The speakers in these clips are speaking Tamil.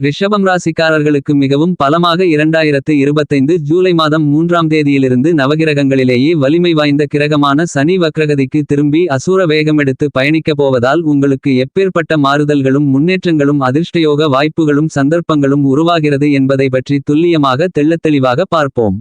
ரிஷபம் ராசிக்காரர்களுக்கு மிகவும் பலமாக இரண்டாயிரத்து இருபத்தைந்து ஜூலை மாதம் மூன்றாம் தேதியிலிருந்து நவகிரகங்களிலேயே வலிமை வாய்ந்த கிரகமான சனி வக்ரகதிக்கு திரும்பி அசூர வேகமெடுத்து பயணிக்கப் போவதால் உங்களுக்கு எப்பேற்பட்ட மாறுதல்களும் முன்னேற்றங்களும் அதிர்ஷ்டயோக வாய்ப்புகளும் சந்தர்ப்பங்களும் உருவாகிறது என்பதை பற்றி துல்லியமாக தெள்ளத்தெளிவாக பார்ப்போம்.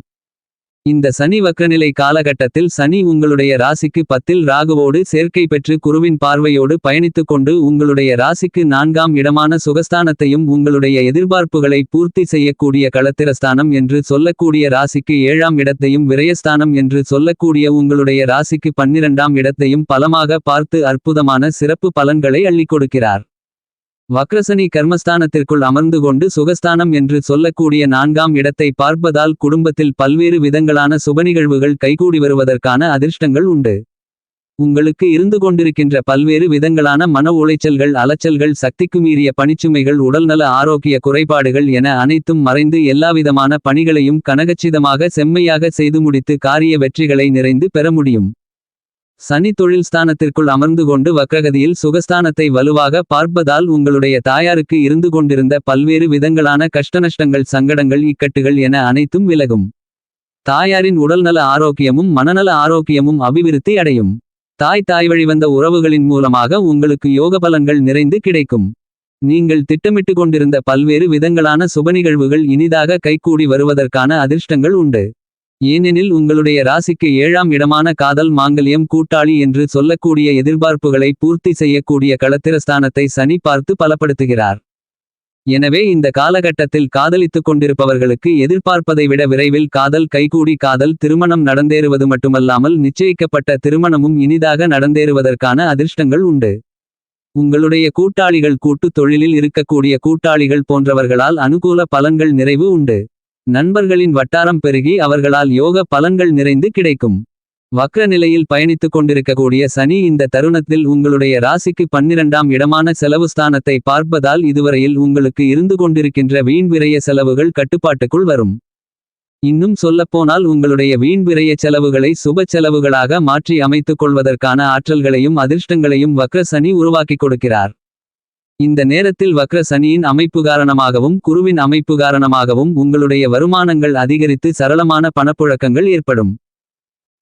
இந்த சனி வக்கநிலை காலகட்டத்தில் சனி உங்களுடைய ராசிக்கு பத்தில் ராகுவோடு சேர்க்கை பெற்று குருவின் பார்வையோடு பயணித்துக் கொண்டு உங்களுடைய ராசிக்கு நான்காம் இடமான சுகஸ்தானத்தையும் உங்களுடைய எதிர்பார்ப்புகளை பூர்த்தி செய்யக்கூடிய களத்திரஸ்தானம் என்று சொல்லக்கூடிய ராசிக்கு ஏழாம் இடத்தையும் விரயஸ்தானம் என்று சொல்லக்கூடிய உங்களுடைய ராசிக்கு பன்னிரண்டாம் இடத்தையும் பலமாக பார்த்து அற்புதமான சிறப்பு பலன்களை அள்ளிக் கொடுக்கிறார். வக்ரசனி கர்மஸ்தானத்திற்குள் அமர்ந்து கொண்டு சுகஸ்தானம் என்று சொல்லக்கூடிய நான்காம் இடத்தை பார்ப்பதால் குடும்பத்தில் பல்வேறு விதங்களான சுபநிகழ்வுகள் கைகூடி வருவதற்கான அதிர்ஷ்டங்கள் உண்டு. உங்களுக்கு இருந்து கொண்டிருக்கின்ற பல்வேறு விதங்களான மன உளைச்சல்கள் அலைச்சல்கள் சக்திக்கு மீறிய பணிச்சுமைகள் உடல்நல ஆரோக்கிய குறைபாடுகள் என அனைத்தும் மறைந்து எல்லாவிதமான பணிகளையும் கனகச்சிதமாக செம்மையாக செய்து முடித்து காரிய வெற்றிகளை நிறைந்து பெற முடியும். சனி தொழில் ஸ்தானத்திற்குள் அமர்ந்து கொண்டு வக்ரகதியில் சுகஸ்தானத்தை வலுவாக பார்ப்பதால் உங்களுடைய தாயாருக்கு இருந்து கொண்டிருந்த பல்வேறு விதங்களான கஷ்டநஷ்டங்கள் சங்கடங்கள் இக்கட்டுகள் என அனைத்தும் விலகும். தாயாரின் உடல்நல ஆரோக்கியமும் மனநல ஆரோக்கியமும் அபிவிருத்தி அடையும். தாய் தாய் வழிவந்த உறவுகளின் மூலமாக உங்களுக்கு யோக பலன்கள் நிறைந்து கிடைக்கும். நீங்கள் திட்டமிட்டு கொண்டிருந்த பல்வேறு விதங்களான சுப நிகழ்வுகள் இனிதாக கைகூடி வருவதற்கான அதிர்ஷ்டங்கள் உண்டு. ஏனெனில் உங்களுடைய ராசிக்கு ஏழாம் இடமான காதல் மாங்கல்யம் கூட்டாளி என்று சொல்லக்கூடிய எதிர்பார்ப்புகளை பூர்த்தி செய்யக்கூடிய களத்திரஸ்தானத்தை சனி பார்த்து பலப்படுத்துகிறார். எனவே இந்த காலகட்டத்தில் காதலித்துக் கொண்டிருப்பவர்களுக்கு எதிர்பார்ப்பதை விட விரைவில் காதல் கைகூடி காதல் திருமணம் நடந்தேறுவது மட்டுமல்லாமல் நிச்சயிக்கப்பட்ட திருமணமும் இனிதாக நடந்தேறுவதற்கான அதிர்ஷ்டங்கள் உண்டு. உங்களுடைய கூட்டாளிகள் கூட்டுத் தொழிலில் இருக்கக்கூடிய கூட்டாளிகள் போன்றவர்களால் அனுகூல பலன்கள் நிறைவு உண்டு. நண்பர்களின் வட்டாரம் பெருகி அவர்களால் யோக பலன்கள் நிறைந்து கிடைக்கும். வக்ர நிலையில் பயணித்துக் கொண்டிருக்கக்கூடிய சனி இந்த தருணத்தில் உங்களுடைய ராசிக்கு பன்னிரண்டாம் இடமான செலவு ஸ்தானத்தை பார்ப்பதால் இதுவரையில் உங்களுக்கு இருந்து கொண்டிருக்கின்ற வீண் விரய செலவுகள் கட்டுப்பாட்டுக்குள் வரும். இன்னும் சொல்லப்போனால் உங்களுடைய வீண் விரய செலவுகளை சுப செலவுகளாக மாற்றி அமைத்துக் கொள்வதற்கான ஆற்றல்களையும் அதிர்ஷ்டங்களையும் வக்ர சனி உருவாக்கிக் கொடுக்கிறார். இந்த நேரத்தில் வக்ர சனியின் அமைப்பு காரணமாகவும் குருவின் அமைப்பு காரணமாகவும் உங்களுடைய வருமானங்கள் அதிகரித்து சரளமான பணப்புழக்கங்கள் ஏற்படும்.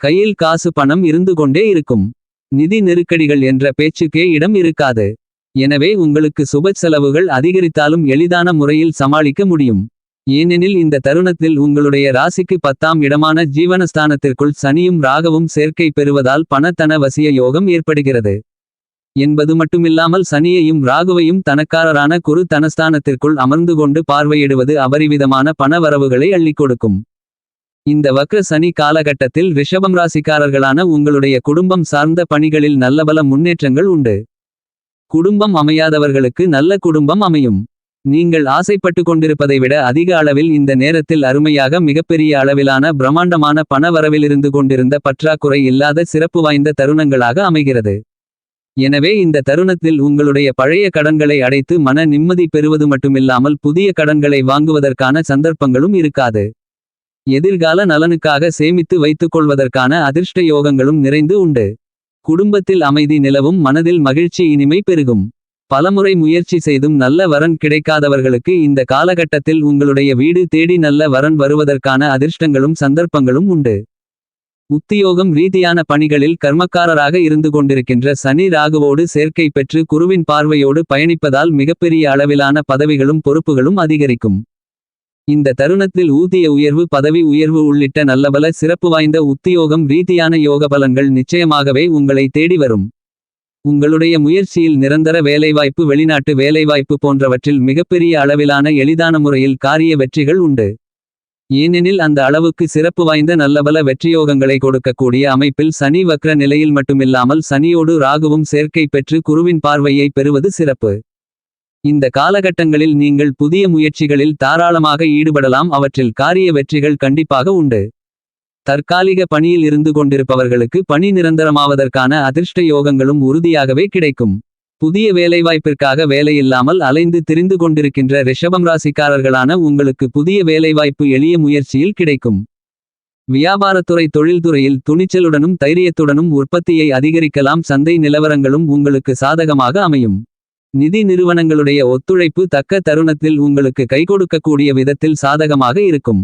கையில் காசு பணம் இருந்து கொண்டே இருக்கும். நிதி நெருக்கடிகள் என்ற பேச்சுக்கே இடம் இருக்காது. எனவே உங்களுக்கு சுப செலவுகள் அதிகரித்தாலும் எளிதான முறையில் சமாளிக்க முடியும். ஏனெனில் இந்த தருணத்தில் உங்களுடைய ராசிக்கு பத்தாம் இடமான ஜீவனஸ்தானத்திற்குள் சனியும் ராகவும் சேர்க்கை பெறுவதால் பணத்தன வசிய யோகம் ஏற்படுகிறது. என்பது மட்டுமில்லாமல் சனியையும் ராகுவையும் தனக்காரரான குரு தனஸ்தானத்திற்குள் அமர்ந்து கொண்டு பார்வையிடுவது அபரிவிதமான பண வரவுகளை அள்ளிக் கொடுக்கும். இந்த வக்ர சனி காலகட்டத்தில் ரிஷபம் ராசிக்காரர்களான உங்களுடைய குடும்பம் சார்ந்த பணிகளில் நல்லபல முன்னேற்றங்கள் உண்டு. குடும்பம் அமையாதவர்களுக்கு நல்ல குடும்பம் அமையும். நீங்கள் ஆசைப்பட்டு கொண்டிருப்பதை விட அதிக அளவில் இந்த நேரத்தில் அருமையாக மிகப்பெரிய அளவிலான பிரம்மாண்டமான பண வரவிலிருந்து கொண்டிருந்த பற்றாக்குறை இல்லாத சிறப்பு வாய்ந்த தருணங்களாக அமைகிறது. எனவே இந்த தருணத்தில் உங்களுடைய பழைய கடன்களை அடைத்து மன நிம்மதி பெறுவது மட்டுமில்லாமல் புதிய கடன்களை வாங்குவதற்கான சந்தர்ப்பங்களும் இருக்காது. எதிர்கால நலனுக்காக சேமித்து வைத்துக் கொள்வதற்கான அதிர்ஷ்ட யோகங்களும் நிறைந்து உண்டு. குடும்பத்தில் அமைதி நிலவும் மனதில் மகிழ்ச்சி இனிமை பெருகும். பலமுறை முயற்சி செய்தும் நல்ல வரன் கிடைக்காதவர்களுக்கு இந்த காலகட்டத்தில் உங்களுடைய வீடு தேடி நல்ல வரன் வருவதற்கான அதிர்ஷ்டங்களும் சந்தர்ப்பங்களும் உண்டு. உத்தியோகம் ரீதியான பணிகளில் கர்மக்காரராக இருந்து கொண்டிருக்கின்ற சனி ராகுவோடு சேர்க்கை பெற்று குருவின் பார்வையோடு பயணிப்பதால் மிகப்பெரிய அளவிலான பதவிகளும் பொறுப்புகளும் அதிகரிக்கும். இந்த தருணத்தில் ஊதிய உயர்வு பதவி உயர்வு உள்ளிட்ட நல்லபல சிறப்பு வாய்ந்த உத்தியோகம் ரீதியான யோக பலன்கள் நிச்சயமாகவே உங்களை தேடி வரும். உங்களுடைய முயற்சியில் நிரந்தர வேலைவாய்ப்பு வெளிநாட்டு வேலைவாய்ப்பு போன்றவற்றில் மிகப்பெரிய அளவிலான எளிதான முறையில் காரிய வெற்றிகள் உண்டு. ஏனெனில் அந்த அளவுக்கு சிறப்பு வாய்ந்த நல்லபல வெற்றியோகங்களை கொடுக்கக்கூடிய அமைப்பில் சனி வக்ர நிலையில் மட்டுமில்லாமல் சனியோடு ராகுவும் சேர்க்கை பெற்று குருவின் பார்வையை பெறுவது சிறப்பு. இந்த காலகட்டங்களில் நீங்கள் புதிய முயற்சிகளில் தாராளமாக ஈடுபடலாம் அவற்றில் காரிய வெற்றிகள் கண்டிப்பாக உண்டு. தற்காலிக பணியில் இருந்து கொண்டிருப்பவர்களுக்கு பணி நிரந்தரமாவதற்கான அதிர்ஷ்ட யோகங்களும் உறுதியாகவே கிடைக்கும். புதிய வேலைவாய்ப்பிற்காக வேலையில்லாமல் அலைந்து திரிந்து கொண்டிருக்கின்ற ரிஷபம் ராசிக்காரர்களான உங்களுக்கு புதிய வேலைவாய்ப்பு எளிய முயற்சியில் கிடைக்கும் வியாபாரத்துறை தொழில்துறையில் துணிச்சலுடனும் தைரியத்துடனும் உற்பத்தியை அதிகரிக்கலாம் சந்தை நிலவரங்களும் உங்களுக்கு சாதகமாக அமையும் நிதி நிறுவனங்களுடைய ஒத்துழைப்பு தக்க தருணத்தில் உங்களுக்கு கைகொடுக்கக்கூடிய விதத்தில் சாதகமாக இருக்கும்.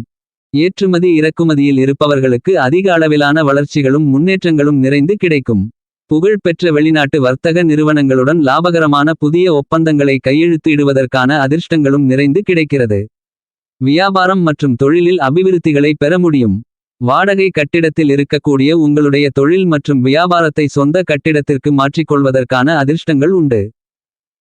ஏற்றுமதி இறக்குமதியில் இருப்பவர்களுக்கு அதிக அளவிலான வளர்ச்சிகளும் முன்னேற்றங்களும் நிறைந்து கிடைக்கும். புகழ்பெற்ற வெளிநாட்டு வர்த்தக நிறுவனங்களுடன் லாபகரமான புதிய ஒப்பந்தங்களை கையெழுத்து இடுவதற்கான அதிர்ஷ்டங்களும் நிறைந்து கிடைக்கிறது. வியாபாரம் மற்றும் தொழிலில் அபிவிருத்திகளை பெற முடியும். வாடகை கட்டிடத்தில் இருக்கக்கூடிய உங்களுடைய தொழில் மற்றும் வியாபாரத்தை சொந்த கட்டிடத்திற்கு மாற்றிக்கொள்வதற்கான அதிர்ஷ்டங்கள் உண்டு.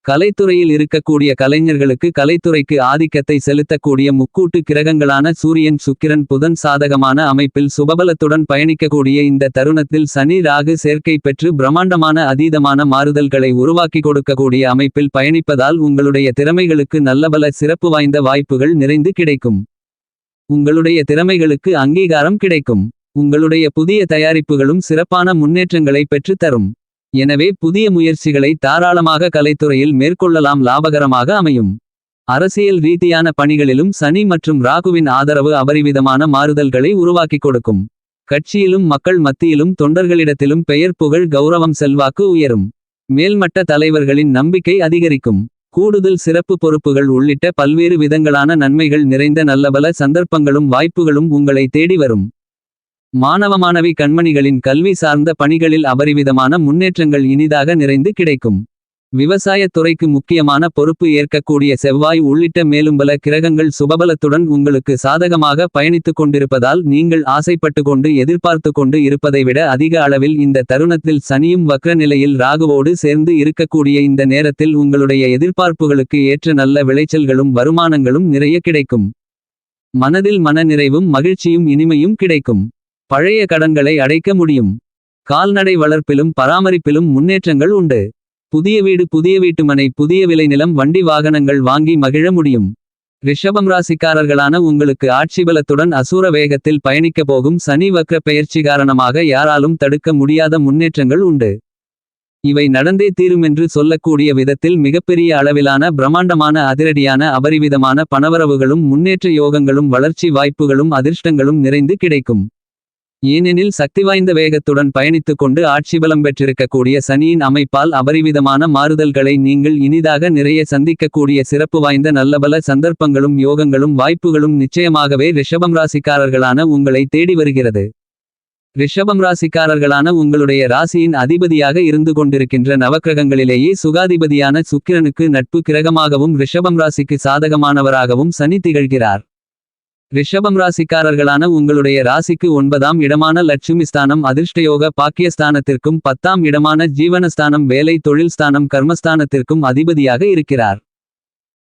கலைத்துறையில் இருக்கக்கூடிய கலைஞர்களுக்கு கலைத்துறைக்கு ஆதிக்கத்தை செலுத்தக்கூடிய முக்கூட்டு கிரகங்களான சூரியன் சுக்கிரன் புதன் சாதகமான அமைப்பில் சுபபலத்துடன் பயணிக்கக்கூடிய இந்த தருணத்தில் சனி ராகு சேர்க்கை பெற்று பிரம்மாண்டமான அதீதமான மாறுதல்களை உருவாக்கி கொடுக்கக்கூடிய அமைப்பில் பயணிப்பதால் உங்களுடைய திறமைகளுக்கு நல்லபல சிறப்பு வாய்ந்த வாய்ப்புகள் நிறைந்து கிடைக்கும். உங்களுடைய திறமைகளுக்கு அங்கீகாரம் கிடைக்கும். உங்களுடைய புதிய தயாரிப்புகளும் சிறப்பான முன்னேற்றங்களை பெற்றுத் தரும். எனவே புதிய முயற்சிகளை தாராளமாக கலைத்துறையில் மேற்கொள்ளலாம் லாபகரமாக அமையும். அரசியல் ரீதியான பணிகளிலும் சனி மற்றும் ராகுவின் ஆதரவு அபரிவிதமான மாறுதல்களை உருவாக்கிக் கொடுக்கும். கட்சியிலும் மக்கள் மத்தியிலும் தொண்டர்களிடத்திலும் பெயர் புகழ் கௌரவம் செல்வாக்கு உயரும். மேல்மட்ட தலைவர்களின் நம்பிக்கை அதிகரிக்கும். கூடுதல் சிறப்பு பொறுப்புகள் உள்ளிட்ட பல்வேறு விதங்களான நன்மைகள் நிறைந்த நல்லபல சந்தர்ப்பங்களும் வாய்ப்புகளும் உங்களை தேடி வரும். மாணவ மாணவி கண்மணிகளின் கல்வி சார்ந்த பணிகளில் அபரிவிதமான முன்னேற்றங்கள் இனிதாக நிறைந்து கிடைக்கும். விவசாயத் துறைக்கு முக்கியமான பொறுப்பு ஏற்கக்கூடிய செவ்வாய் உள்ளிட்ட மேலும்பல கிரகங்கள் சுபபலத்துடன் உங்களுக்கு சாதகமாக பயணித்துக் கொண்டிருப்பதால் நீங்கள் ஆசைப்பட்டு கொண்டு எதிர்பார்த்து கொண்டு இருப்பதை விட அதிக அளவில் இந்த தருணத்தில் சனியும் வக்ர நிலையில் ராகுவோடு சேர்ந்து இருக்கக்கூடிய இந்த நேரத்தில் உங்களுடைய எதிர்பார்ப்புகளுக்கு ஏற்ற நல்ல விளைச்சல்களும் வருமானங்களும் நிறைய கிடைக்கும். மனதில் மனநிறைவும் மகிழ்ச்சியும் இனிமையும் கிடைக்கும். பழைய கடன்களை அடைக்க முடியும். கால்நடை வளர்ப்பிலும் பராமரிப்பிலும் முன்னேற்றங்கள் உண்டு. புதிய வீடு புதிய வீட்டுமனை புதிய விளைநிலம் வண்டி வாகனங்கள் வாங்கி மகிழ முடியும். ரிஷபம் ராசிக்காரர்களான உங்களுக்கு ஆட்சிபலத்துடன் அசூர வேகத்தில் பயணிக்க போகும் சனி வக்ர பெயர்ச்சி காரணமாக யாராலும் தடுக்க முடியாத முன்னேற்றங்கள் உண்டு. இவை நடந்தே தீருமென்று சொல்லக்கூடிய விதத்தில் மிகப்பெரிய அளவிலான பிரம்மாண்டமான அதிரடியான அபரிவிதமான பணவரவுகளும் முன்னேற்ற யோகங்களும் வளர்ச்சி வாய்ப்புகளும் அதிர்ஷ்டங்களும் நிறைந்து கிடைக்கும். ஏனெனில் சக்திவாய்ந்த வேகத்துடன் பயணித்துக் கொண்டு ஆட்சிபலம் பெற்றிருக்கக்கூடிய சனியின் அமைப்பால் அபரிவிதமான மாறுதல்களை நீங்கள் இனிதாக நிறைய சந்திக்கக்கூடிய சிறப்பு வாய்ந்த நல்லபல சந்தர்ப்பங்களும் யோகங்களும் வாய்ப்புகளும் நிச்சயமாகவே ரிஷபம் ராசிக்காரர்களான உங்களை தேடி வருகிறது. ரிஷபம் ராசிக்காரர்களான உங்களுடைய ராசியின் அதிபதியாக இருந்து கொண்டிருக்கின்ற நவக்கிரகங்களிலேயே சுகாதிபதியான சுக்கிரனுக்கு நட்பு கிரகமாகவும் ரிஷபம் ராசிக்கு சாதகமானவராகவும் சனி திகழ்கிறார். ரிஷபம் ராசிக்காரர்களான உங்களுடைய ராசிக்கு ஒன்பதாம் இடமான லட்சுமிஸ்தானம் அதிர்ஷ்டயோக பாக்கியஸ்தானத்திற்கும் பத்தாம் இடமான ஜீவனஸ்தானம் வேலை தொழில் ஸ்தானம் கர்மஸ்தானத்திற்கும் அதிபதியாக இருக்கிறார்.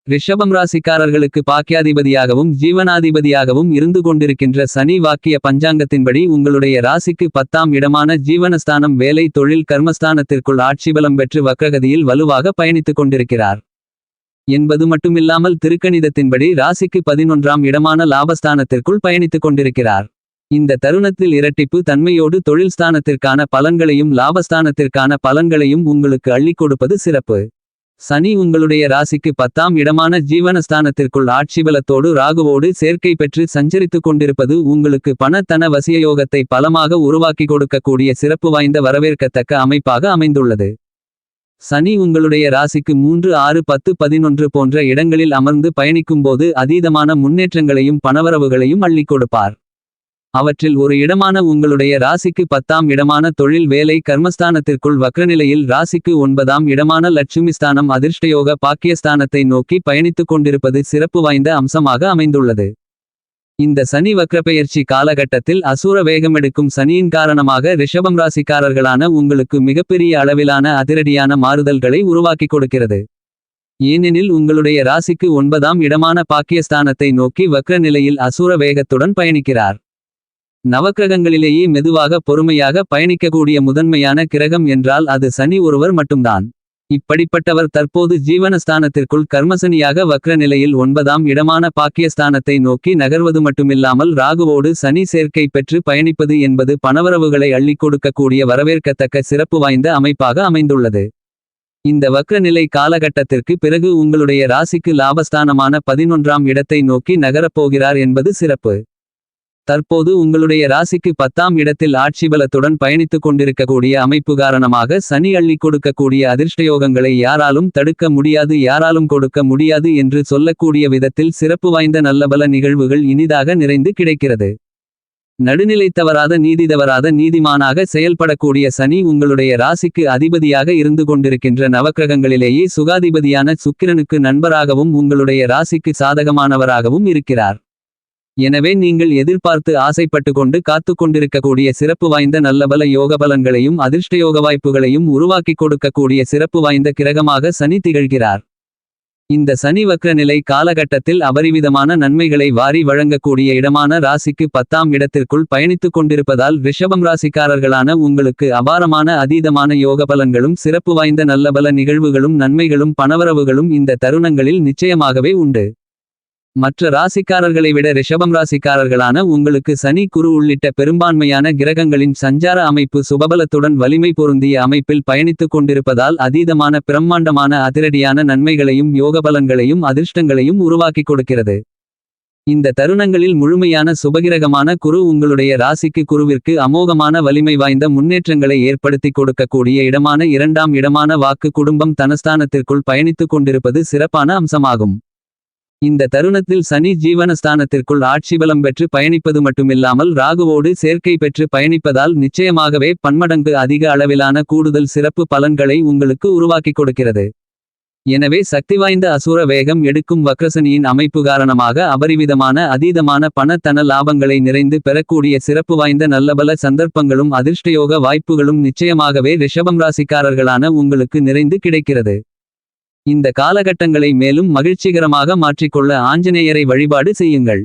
ரிஷபம் ராசிக்காரர்களுக்கு பாக்கியாதிபதியாகவும் ஜீவனாதிபதியாகவும் இருந்து கொண்டிருக்கின்ற சனி வாக்கிய பஞ்சாங்கத்தின்படி உங்களுடைய ராசிக்கு பத்தாம் இடமான ஜீவனஸ்தானம் வேலை தொழில் கர்மஸ்தானத்திற்குள் ஆட்சிபலம் பெற்று வக்ககதியில் வலுவாக பயணித்துக் கொண்டிருக்கிறார். என்பது மட்டுமில்லாமல் திருக்கணிதத்தின்படி ராசிக்கு பதினொன்றாம் இடமான லாபஸ்தானத்திற்குள் பயணித்துக் கொண்டிருக்கிறார். இந்த தருணத்தில் இரட்டிப்பு தன்மையோடு தொழில் ஸ்தானத்திற்கான பலன்களையும் லாபஸ்தானத்திற்கான பலன்களையும் உங்களுக்கு அள்ளிக் கொடுப்பது சிறப்பு. சனி உங்களுடைய ராசிக்கு பத்தாம் இடமான ஜீவனஸ்தானத்திற்குள் ஆட்சிபலத்தோடு ராகுவோடு சேர்க்கை பெற்று சஞ்சரித்துக் கொண்டிருப்பது உங்களுக்கு பணத்தன வசியயோகத்தை பலமாக உருவாக்கி கொடுக்கக்கூடிய சிறப்பு வாய்ந்த வரவேற்கத்தக்க அமைப்பாக அமைந்துள்ளது. சனி உங்களுடைய ராசிக்கு மூன்று ஆறு பத்து பதினொன்று போன்ற இடங்களில் அமர்ந்து பயணிக்கும்போது அதீதமான முன்னேற்றங்களையும் பணவரவுகளையும் அள்ளிக் கொடுப்பார். அவற்றில் ஒரு இடமான உங்களுடைய ராசிக்கு பத்தாம் இடமான தொழில் வேலை கர்மஸ்தானத்திற்குள் வக்ரநிலையில் ராசிக்கு ஒன்பதாம் இடமான லட்சுமிஸ்தானம் அதிர்ஷ்டயோக பாக்கியஸ்தானத்தை நோக்கி பயணித்துக் கொண்டிருப்பது சிறப்பு வாய்ந்த அம்சமாக அமைந்துள்ளது. இந்த சனி வக்ரப்பெயர்ச்சி காலகட்டத்தில் அசூர வேகமெடுக்கும் சனியின் காரணமாக ரிஷபம் ராசிக்காரர்களான உங்களுக்கு மிகப்பெரிய அளவிலான அதிரடியான மாறுதல்களை உருவாக்கிக் கொடுக்கிறது. ஏனெனில் உங்களுடைய ராசிக்கு ஒன்பதாம் இடமான பாக்கியஸ்தானத்தை நோக்கி வக்ர நிலையில் அசூர வேகத்துடன் பயணிக்கிறார். நவக்கிரகங்களிலேயே மெதுவாக பொறுமையாக பயணிக்கக்கூடிய முதன்மையான கிரகம் என்றால் அது சனி ஒருவர் மட்டும்தான். இப்படிப்பட்டவர் தற்போது ஜீவனஸ்தானத்திற்குள் கர்மசனியாக வக்ர நிலையில் ஒன்பதாம் இடமான பாக்கியஸ்தானத்தை நோக்கி நகர்வது மட்டுமில்லாமல் ராகுவோடு சனி சேர்க்கை பெற்று பயணிப்பது என்பது பணவரவுகளை அள்ளிக் கொடுக்கக்கூடிய வரவேற்கத்தக்க சிறப்பு வாய்ந்த அமைப்பாக அமைந்துள்ளது. இந்த வக்ரநிலை காலகட்டத்திற்கு பிறகு உங்களுடைய ராசிக்கு லாபஸ்தானமான பதினொன்றாம் இடத்தை நோக்கி நகரப்போகிறார் என்பது சிறப்பு. தற்போது உங்களுடைய ராசிக்கு பத்தாம் இடத்தில் ஆட்சிபலத்துடன் பயணித்துக் கொண்டிருக்கக்கூடிய அமைப்பு காரணமாக சனி அள்ளி கொடுக்கக்கூடிய அதிர்ஷ்டயோகங்களை யாராலும் தடுக்க முடியாது யாராலும் கொடுக்க முடியாது என்று சொல்லக்கூடிய விதத்தில் சிறப்பு வாய்ந்த நல்லபல நிகழ்வுகள் இனிதாக நிறைந்து கிடைக்கிறது. நடுநிலை தவறாத நீதி தவறாத நீதிமானாக செயல்படக்கூடிய சனி உங்களுடைய ராசிக்கு அதிபதியாக இருந்து கொண்டிருக்கின்ற நவக்கிரகங்களிலேயே சுகாதிபதியான சுக்கிரனுக்கு நண்பராகவும் உங்களுடைய ராசிக்கு சாதகமானவராகவும் இருக்கிறார். எனவே நீங்கள் எதிர்பார்த்து ஆசைப்பட்டு கொண்டு காத்துக் கொண்டிருக்கக்கூடிய சிறப்பு வாய்ந்த நல்லபல யோக பலன்களையும் அதிர்ஷ்டயோக வாய்ப்புகளையும் உருவாக்கிக் கொடுக்கக்கூடிய சிறப்பு வாய்ந்த கிரகமாக சனி திகழ்கிறார். இந்த சனி வக்ர நிலை காலகட்டத்தில் அபரிவிதமான நன்மைகளை வாரி வழங்கக்கூடிய இடமான ராசிக்கு பத்தாம் இடத்திற்குள் பயணித்துக் கொண்டிருப்பதால் ரிஷபம் ராசிக்காரர்களான உங்களுக்கு அபாரமான அதீதமான யோக பலன்களும் சிறப்பு வாய்ந்த நல்லபல நிகழ்வுகளும் நன்மைகளும் பணவரவுகளும் இந்த தருணங்களில் நிச்சயமாகவே உண்டு. மற்ற ராசிக்காரர்களை விட ரிஷபம் ராசிக்காரர்களான உங்களுக்கு சனி குரு உள்ளிட்ட பெரும்பான்மையான கிரகங்களின் சஞ்சார அமைப்பு சுபபலத்துடன் வலிமை பொருந்திய அமைப்பில் பயணித்துக் கொண்டிருப்பதால் அதீதமான பிரம்மாண்டமான அதிரடியான நன்மைகளையும் யோகபலன்களையும் அதிர்ஷ்டங்களையும் உருவாக்கிக் கொடுக்கிறது. இந்த தருணங்களில் முழுமையான சுபகிரகமான குரு உங்களுடைய ராசிக்கு குருவிற்கு அமோகமான வலிமை வாய்ந்த முன்னேற்றங்களை ஏற்படுத்திக் கொடுக்கக்கூடிய இடமான இரண்டாம் இடமான வாக்கு குடும்பம் தனஸ்தானத்திற்குள் பயணித்துக் கொண்டிருப்பது சிறப்பான அம்சமாகும். இந்த தருணத்தில் சனி ஜீவனஸ்தானத்திற்குள் ஆட்சிபலம் பெற்று பயணிப்பது மட்டுமில்லாமல் ராகுவோடு சேர்க்கை பெற்று பயணிப்பதால் நிச்சயமாகவே பன்மடங்கு அதிக அளவிலான கூடுதல் சிறப்பு பலன்களை உங்களுக்கு உருவாக்கிக் கொடுக்கிறது. எனவே சக்திவாய்ந்த அசுர வேகம் எடுக்கும் வக்ரசனியின் அமைப்பு காரணமாக அபரிவிதமான அதீதமான பண தன லாபங்களை நிறைந்து பெறக்கூடிய சிறப்பு வாய்ந்த நல்லபல சந்தர்ப்பங்களும் அதிர்ஷ்டயோக வாய்ப்புகளும் நிச்சயமாகவே ரிஷபம் ராசிக்காரர்களான உங்களுக்கு நிறைந்து கிடைக்கிறது. இந்த காலகட்டங்களை மேலும் மகிழ்ச்சிகரமாக மாற்றிக்கொள்ள ஆஞ்சநேயரை வழிபாடு செய்யுங்கள்.